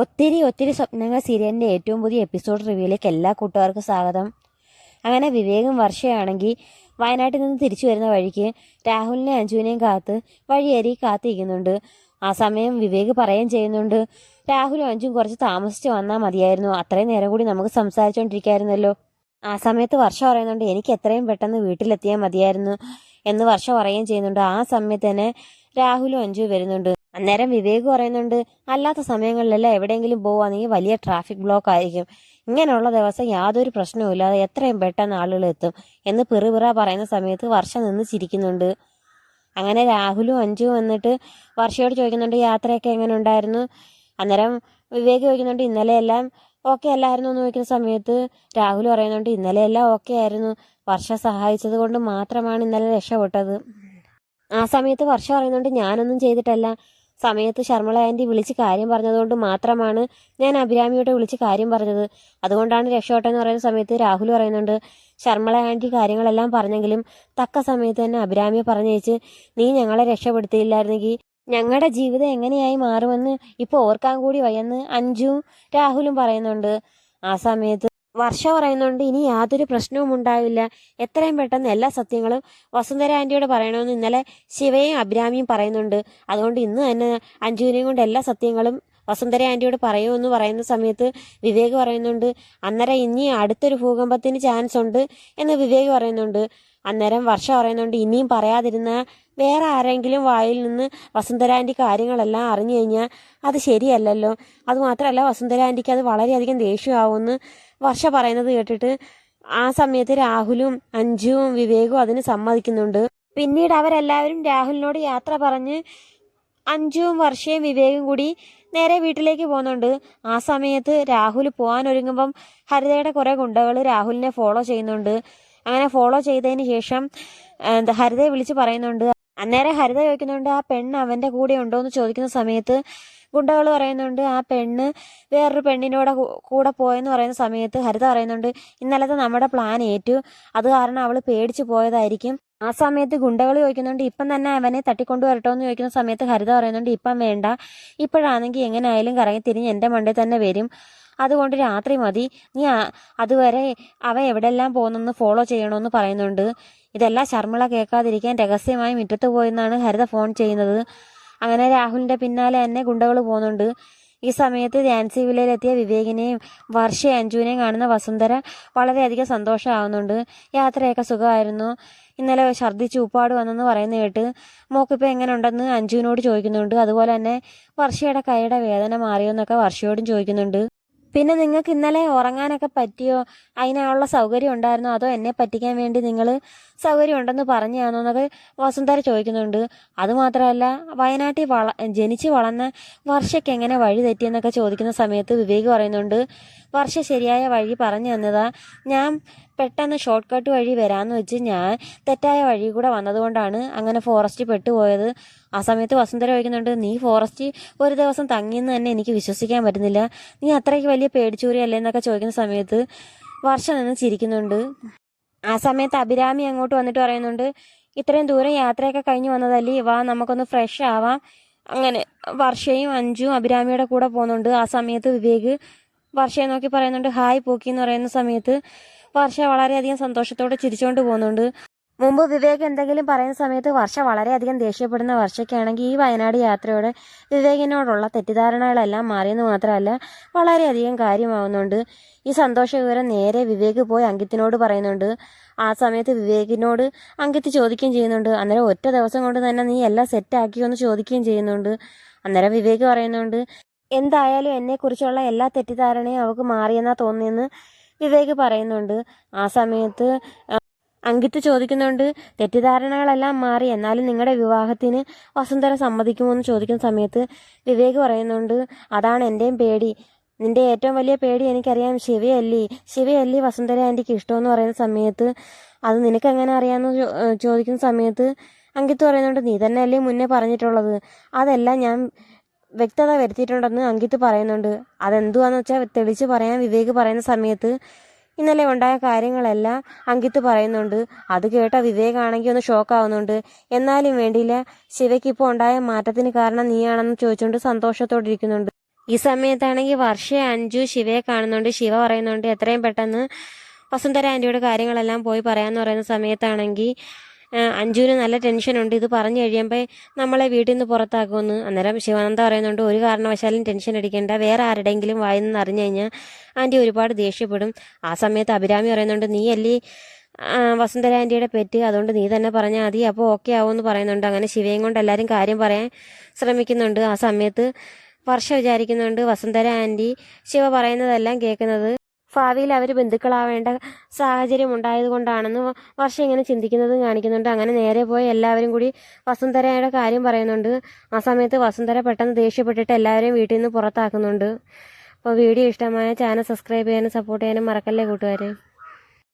ഒത്തിരി ഒത്തിരി സ്വപ്നങ്ങൾ സീരിയലിന്റെ ഏറ്റവും പുതിയ എപ്പിസോഡ് റിവ്യൂയിലേക്ക് എല്ലാ കൂട്ടുകാർക്കും സ്വാഗതം. അങ്ങനെ വിവേകും വർഷയാണെങ്കിൽ വയനാട്ടിൽ നിന്ന് തിരിച്ചു വരുന്ന വഴിക്ക് രാഹുലിനെ അഞ്ജുവിനെയും കാത്ത് വഴിയേറി കാത്തിരിക്കുന്നുണ്ട്. ആ സമയം വിവേക് പറയുകയും ചെയ്യുന്നുണ്ട് രാഹുലും അഞ്ജും കുറച്ച് താമസിച്ച് വന്നാൽ മതിയായിരുന്നു. അത്രയും നേരം കൂടി നമുക്ക് സംസാരിച്ചുകൊണ്ടിരിക്കായിരുന്നല്ലോ ആ സമയത്ത് വർഷ പറയുന്നുണ്ട് എനിക്ക് എത്രയും പെട്ടെന്ന് വീട്ടിലെത്തിയാൽ മതിയായിരുന്നു എന്ന് വർഷ പറയുകയും ചെയ്യുന്നുണ്ട്. ആ സമയത്ത് തന്നെ രാഹുലും അഞ്ജു വരുന്നുണ്ട്. അന്നേരം വിവേക് പറയുന്നുണ്ട് അല്ലാത്ത സമയങ്ങളിലെല്ലാം എവിടെയെങ്കിലും പോവുകയാണെങ്കിൽ വലിയ ട്രാഫിക് ബ്ലോക്ക് ആയിരിക്കും. ഇങ്ങനെയുള്ള ദിവസം യാതൊരു പ്രശ്നവും ഇല്ലാതെ എത്രയും പെട്ടെന്ന് ആളുകൾ എത്തും എന്ന് പിറുപിറ പറയുന്ന സമയത്ത് വർഷ നിന്ന് ചിരിക്കുന്നുണ്ട്. അങ്ങനെ രാഹുലും അഞ്ജുവും വന്നിട്ട് വർഷയോട് ചോദിക്കുന്നുണ്ട് യാത്രയൊക്കെ എങ്ങനെ ഉണ്ടായിരുന്നു? അന്നേരം വിവേക് ചോദിക്കുന്നുണ്ട് ഇന്നലെയെല്ലാം ഓക്കെ അല്ലായിരുന്നു എന്ന് ചോദിക്കുന്ന സമയത്ത് രാഹുൽ പറയുന്നുണ്ട് ഇന്നലെയെല്ലാം ഓക്കെ ആയിരുന്നു. വർഷ സഹായിച്ചത് കൊണ്ട് മാത്രമാണ് ഇന്നലെ രക്ഷപ്പെട്ടത്. ആ സമയത്ത് വർഷ പറയുന്നുണ്ട് ഞാനൊന്നും ചെയ്തിട്ടല്ല. സമയത്ത് ശർമ്മള ആന്റി വിളിച്ച് കാര്യം പറഞ്ഞതുകൊണ്ട് മാത്രമാണ് ഞാൻ അഭിരാമിയോട് വിളിച്ച് കാര്യം പറഞ്ഞത്. അതുകൊണ്ടാണ് രക്ഷപ്പെട്ടെന്ന് പറയുന്ന സമയത്ത് രാഹുൽ പറയുന്നുണ്ട് ശർമ്മള ആന്റി കാര്യങ്ങളെല്ലാം പറഞ്ഞെങ്കിലും തക്ക സമയത്ത് തന്നെ അഭിരാമിയെ പറഞ്ഞയച്ച് നീ ഞങ്ങളെ രക്ഷപ്പെടുത്തിയില്ലായിരുന്നെങ്കിൽ ഞങ്ങളുടെ ജീവിതം എങ്ങനെയായി മാറുമെന്ന് ഇപ്പോൾ ഓർക്കാൻ കൂടി വയ്യെന്ന് അഞ്ജുവും രാഹുലും പറയുന്നുണ്ട്. ആ സമയത്ത് വർഷ പറയുന്നുണ്ട് ഇനി യാതൊരു പ്രശ്നവും ഉണ്ടാവില്ല. എത്രയും പെട്ടെന്ന് എല്ലാ സത്യങ്ങളും വസുന്ധര ആന്റിയോട് പറയണമെന്ന് ഇന്നലെ ശിവയും അഭിരാമിയും പറയുന്നുണ്ട്. അതുകൊണ്ട് ഇന്ന് തന്നെ അഞ്ജുവിനെയും കൊണ്ട് എല്ലാ സത്യങ്ങളും വസുന്ധര ആന്റിയോട് പറയുമെന്ന് പറയുന്ന സമയത്ത് വിവേക് പറയുന്നുണ്ട് അന്നേരം ഇനി അടുത്തൊരു ഭൂകമ്പത്തിന് ചാൻസ് ഉണ്ട് എന്ന് വിവേക് പറയുന്നുണ്ട്. അന്നേരം വർഷ പറയുന്നുണ്ട് ഇനിയും പറയാതിരുന്ന വേറെ ആരെങ്കിലും വായിൽ നിന്ന് വസുന്ധരാന്റെ കാര്യങ്ങളെല്ലാം അറിഞ്ഞു കഴിഞ്ഞാൽ അത് ശരിയല്ലല്ലോ. അതുമാത്രമല്ല വസുന്ധരാന്റെക്ക് അത് വളരെയധികം ദേഷ്യമാവുമെന്ന് വർഷ പറയുന്നത് കേട്ടിട്ട് ആ സമയത്ത് രാഹുലും അഞ്ജുവും വിവേകും അതിന് സമ്മതിക്കുന്നുണ്ട്. പിന്നീട് അവരെല്ലാവരും രാഹുലിനോട് യാത്ര പറഞ്ഞ് അഞ്ജുവും വർഷയും വിവേകും കൂടി നേരെ വീട്ടിലേക്ക് പോകുന്നുണ്ട് ആ സമയത്ത് രാഹുൽ പോകാൻ ഒരുങ്ങുമ്പം ഹരിതയുടെ കുറേ ഗുണ്ടകൾ രാഹുലിനെ ഫോളോ ചെയ്യുന്നുണ്ട്. അങ്ങനെ ഫോളോ ചെയ്തതിന് ശേഷം എന്താ ഹരിതയെ വിളിച്ച് പറയുന്നുണ്ട്. അന്നേരം ഹരിത ചോദിക്കുന്നുണ്ട് ആ പെണ്ണ് അവന്റെ കൂടെ ഉണ്ടോ എന്ന് ചോദിക്കുന്ന സമയത്ത് ഗുണ്ടകൾ പറയുന്നുണ്ട് ആ പെണ്ണ് വേറൊരു പെണ്ണിനോട് കൂടെ പോയെന്ന് പറയുന്ന സമയത്ത് ഹരിത പറയുന്നുണ്ട് ഇന്നലത്തെ നമ്മുടെ പ്ലാൻ ഏറ്റു. അത് കാരണം അവൾ പേടിച്ചു പോയതായിരിക്കും. ആ സമയത്ത് ഗുണ്ടകൾ ചോദിക്കുന്നുണ്ട് ഇപ്പം തന്നെ അവനെ തട്ടിക്കൊണ്ടു വരട്ടോ എന്ന് ചോദിക്കുന്ന സമയത്ത് ഹരിത പറയുന്നുണ്ട് ഇപ്പം വേണ്ട. ഇപ്പോഴാണെങ്കിൽ എങ്ങനെയായാലും കറങ്ങി തിരിഞ്ഞ് എന്റെ മണ്ടയിൽ തന്നെ വരും. അതുകൊണ്ട് രാത്രി മതി. നീ അതുവരെ അവ എവിടെല്ലാം പോകുന്നെന്ന് ഫോളോ ചെയ്യണമെന്ന് പറയുന്നുണ്ട്. ഇതെല്ലാം ശർമ്മിള കേൾക്കാതിരിക്കാൻ രഹസ്യമായി മുറ്റത്ത് പോയെന്നാണ് ഹരിത ഫോൺ ചെയ്യുന്നത്. അങ്ങനെ രാഹുലിന്റെ പിന്നാലെ തന്നെ ഗുണ്ടകൾ പോകുന്നുണ്ട്. ഈ സമയത്ത് ധ്യാൻസി വില്ലയിലെത്തിയ വിവേകിനെയും വർഷ അഞ്ജുവിനെയും കാണുന്ന വസുന്ധര വളരെയധികം സന്തോഷമാവുന്നുണ്ട്. യാത്രയൊക്കെ സുഖമായിരുന്നു. ഇന്നലെ ഛർദ്ദിച്ച് ഉപ്പാട് വന്നെന്ന് പറയുന്ന കേട്ട് മോക്കിപ്പോൾ എങ്ങനെ ഉണ്ടെന്ന് അഞ്ജുവിനോട് ചോദിക്കുന്നുണ്ട്. അതുപോലെ തന്നെ വർഷയുടെ കൈയുടെ വേദന മാറിയോ എന്നൊക്കെ വർഷയോടും ചോദിക്കുന്നുണ്ട്. പിന്നെ നിങ്ങൾക്ക് ഇന്നലെ ഉറങ്ങാനൊക്കെ പറ്റിയോ? അതിനുള്ള സൗകര്യം ഉണ്ടായിരുന്നോ? അതോ എന്നെ പറ്റിക്കാൻ വേണ്ടി നിങ്ങൾ സൗകര്യം ഉണ്ടെന്ന് പറഞ്ഞാണോ എന്നൊക്കെ വസുന്ധര ചോദിക്കുന്നുണ്ട്. അതുമാത്രമല്ല വയനാട്ടിൽ വള ജനിച്ച് വളർന്ന വർഷയ്ക്ക് എങ്ങനെ വഴി തെറ്റിയെന്നൊക്കെ ചോദിക്കുന്ന സമയത്ത് വിവേക് പറയുന്നുണ്ട്. വർഷ ശരിയായ വഴി പറഞ്ഞു തന്നതാ. ഞാൻ പെട്ടെന്ന് ഷോർട്ട് കട്ട് വഴി വരാമെന്ന് വെച്ച് ഞാൻ തെറ്റായ വഴി കൂടെ വന്നതുകൊണ്ടാണ് അങ്ങനെ ഫോറസ്റ്റിൽ പെട്ടുപോയത്. ആ സമയത്ത് വസുന്ധര ചോദിക്കുന്നുണ്ട് നീ ഫോറസ്റ്റിൽ ഒരു ദിവസം തങ്ങിയെന്ന് തന്നെ എനിക്ക് വിശ്വസിക്കാൻ പറ്റുന്നില്ല. നീ അത്രയ്ക്ക് വലിയ പേടിച്ചൂരിയല്ലേ എന്നൊക്കെ ചോദിക്കുന്ന സമയത്ത് വർഷം നിന്ന് ചിരിക്കുന്നുണ്ട്. ആ സമയത്ത് അഭിരാമി അങ്ങോട്ട് വന്നിട്ട് പറയുന്നുണ്ട് ഇത്രയും ദൂരം യാത്രയൊക്കെ കഴിഞ്ഞ് വന്നതല്ലേ? വാ നമുക്കൊന്ന് ഫ്രഷ് ആവാം. അങ്ങനെ വർഷയും അഞ്ചും അഭിരാമിയുടെ കൂടെ പോകുന്നുണ്ട്. ആ സമയത്ത് വിവേക് വർഷയെ നോക്കി പറയുന്നുണ്ട് ഹായ് പോക്കി എന്ന് പറയുന്ന സമയത്ത് വർഷ വളരെയധികം സന്തോഷത്തോടെ ചിരിച്ചുകൊണ്ട് പോകുന്നുണ്ട്. മുമ്പ് വിവേക് എന്തെങ്കിലും പറയുന്ന സമയത്ത് വർഷ വളരെയധികം ദേഷ്യപ്പെടുന്ന വർഷയ്ക്കാണെങ്കിൽ ഈ വയനാട് യാത്രയോടെ വിവേകിനോടുള്ള തെറ്റിദ്ധാരണകളെല്ലാം മാറിയെന്ന് മാത്രമല്ല വളരെയധികം കാര്യമാവുന്നുണ്ട്. ഈ സന്തോഷ വിവരം നേരെ വിവേക് പോയി അങ്കിത്തിനോട് പറയുന്നുണ്ട്. ആ സമയത്ത് വിവേകിനോട് അങ്കിത്ത് ചോദിക്കുകയും ചെയ്യുന്നുണ്ട്. അന്നേരം ഒറ്റ ദിവസം കൊണ്ട് തന്നെ നീ എല്ലാം സെറ്റാക്കിയോ എന്ന് ചോദിക്കുകയും ചെയ്യുന്നുണ്ട്. അന്നേരം വിവേക് പറയുന്നുണ്ട് എന്തായാലും എന്നെക്കുറിച്ചുള്ള എല്ലാ തെറ്റിദ്ധാരണയും അവൾക്ക് മാറിയെന്നാ തോന്നിയെന്ന് വിവേക് പറയുന്നുണ്ട്. ആ സമയത്ത് അങ്കിത്ത് ചോദിക്കുന്നുണ്ട് തെറ്റിദ്ധാരണകളെല്ലാം മാറി എന്നാലും നിങ്ങളുടെ വിവാഹത്തിന് വസുന്ധര സമ്മതിക്കുമോ? എന്ന് ചോദിക്കുന്ന സമയത്ത് വിവേക് പറയുന്നുണ്ട് അതാണ് എന്റെയും പേടി. നിന്റെ ഏറ്റവും വലിയ പേടി എനിക്കറിയാം ശിവയല്ലി. ശിവയല്ലി വസുന്ധര ആന്റിക്ക് ഇഷ്ടമെന്ന് പറയുന്ന സമയത്ത് അത് നിനക്ക് എങ്ങനെ അറിയാമെന്ന് ചോദിക്കുന്ന സമയത്ത് അങ്കിത്ത് പറയുന്നുണ്ട് നീ തന്നെ അല്ലേ മുന്നേ പറഞ്ഞിട്ടുള്ളത്. അതെല്ലാം ഞാൻ വ്യക്തത വരുത്തിയിട്ടുണ്ടെന്ന് അങ്കിത്ത് പറയുന്നുണ്ട്. അതെന്തുവാന്ന് വെച്ചാൽ തെളിച്ച് പറയാൻ വിവേക് പറയുന്ന സമയത്ത് ഇന്നലെ ഉണ്ടായ കാര്യങ്ങളെല്ലാം അങ്കിത്ത് പറയുന്നുണ്ട്. അത് കേട്ട വിവേകാണെങ്കിൽ ഒന്ന് ഷോക്ക് ആവുന്നുണ്ട്. എന്നാലും വേണ്ടിയില്ല ശിവയ്ക്ക് ഇപ്പോൾ ഉണ്ടായ മാറ്റത്തിന് കാരണം നീയാണെന്ന് ചോദിച്ചുകൊണ്ട് സന്തോഷത്തോടെ ഇരിക്കുന്നുണ്ട്. ഈ സമയത്താണെങ്കിൽ വർഷ അഞ്ചു ശിവയെ കാണുന്നുണ്ട്. ശിവ പറയുന്നുണ്ട് എത്രയും പെട്ടെന്ന് വസുന്ധര ആന്റിയോട് കാര്യങ്ങളെല്ലാം പോയി പറയാമെന്ന് പറയുന്ന സമയത്താണെങ്കിൽ അഞ്ജുവിന് നല്ല ടെൻഷനുണ്ട്. ഇത് പറഞ്ഞു കഴിയുമ്പോൾ നമ്മളെ വീട്ടിൽ നിന്ന് പുറത്താക്കുമെന്ന്. അന്നേരം ശിവാനന്ദ പറയുന്നുണ്ട് ഒരു കാരണവശാലും ടെൻഷൻ അടിക്കേണ്ട. വേറെ ആരുടെയെങ്കിലും വായിൽ നിന്ന് അറിഞ്ഞു കഴിഞ്ഞാൽ ആന്റി ഒരുപാട് ദേഷ്യപ്പെടും. ആ സമയത്ത് അഭിരാമി പറയുന്നുണ്ട് നീ അല്ലേ വസന്തര ആന്റിയുടെ പെറ്റ്? അതുകൊണ്ട് നീ തന്നെ പറഞ്ഞാൽ മതി. അപ്പോൾ ഓക്കെ ആവുമെന്ന് പറയുന്നുണ്ട്. അങ്ങനെ ശിവയും കൊണ്ട് എല്ലാവരും കാര്യം പറയാൻ ശ്രമിക്കുന്നുണ്ട്. ആ സമയത്ത് വർഷ വിചാരിക്കുന്നുണ്ട് വസുന്ധര ആന്റി ശിവ പറയുന്നതെല്ലാം കേൾക്കുന്നത്. ഭാവിയിൽ അവർ ബന്ധുക്കളാവേണ്ട സാഹചര്യം ഉണ്ടായതുകൊണ്ടാണെന്ന് വർഷം ഇങ്ങനെ ചിന്തിക്കുന്നതും കാണിക്കുന്നുണ്ട്. അങ്ങനെ നേരെ പോയി എല്ലാവരും കൂടി വസുന്ധരയുടെ കാര്യം പറയുന്നുണ്ട്. ആ സമയത്ത് വസുന്ധര പെട്ടെന്ന് ദേഷ്യപ്പെട്ടിട്ട് എല്ലാവരെയും വീട്ടിൽ നിന്ന് പുറത്താക്കുന്നുണ്ട്. അപ്പോൾ വീഡിയോ ഇഷ്ടമായ ചാനൽ സബ്സ്ക്രൈബ് ചെയ്യാനും സപ്പോർട്ട് ചെയ്യാനും മറക്കല്ലേ കൂട്ടുകാരെ?